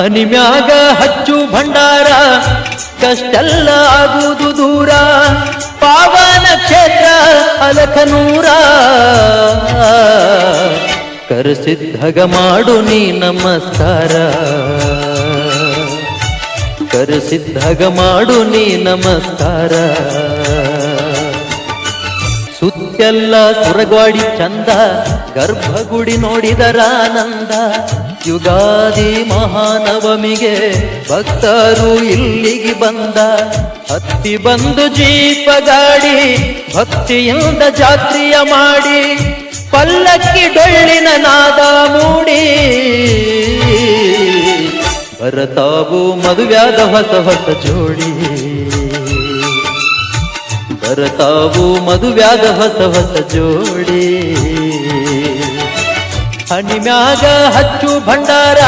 ಹನಿಮ್ಯಾಗ ಹಚ್ಚು ಭಂಡಾರ, ಕಷ್ಟೆಲ್ಲ ಆಗುವುದು ದೂರ. ಪಾವನ ಕ್ಷೇತ್ರ ಅಲಕನೂರ ಕರೆಸಿದ್ದಾಗ ಮಾಡು ನೀ ನಮಸ್ಕಾರ. ಕರೆಸಿದ್ದಾಗ ಮಾಡು ನೀ ನಮಸ್ಕಾರ. ಸುತ್ತೆಲ್ಲ ಸುರಗೋಡಿ ಚಂದ, ಗರ್ಭಗುಡಿ ನೋಡಿದರಾನಂದ ಯುಗಾದಿ ಮಹಾನವಮಿಗೆ ಭಕ್ತರು ಇಲ್ಲಿಗೆ ಬಂದ. ಹತ್ತಿ ಬಂದು ಜೀಪ ಗಾಡಿ, ಭಕ್ತಿಯಿಂದ ಜಾತ್ರಿಯ ಮಾಡಿ, ಪಲ್ಲಕ್ಕಿ ಡೊಳ್ಳಿನ ನಾದ ಮೂಡಿ. ಬರತಾವು ಮದುವೆಯಾದ ಹೊಸ ಹೊಸ ಜೋಡಿ. ಬರತಾವು ಮದುವ್ಯಾದ ಹೊಸ ಹೊಸ ಜೋಡಿ? ಹಣಿಮ್ಯಾಗ ಹಚ್ಚು ಭಂಡಾರ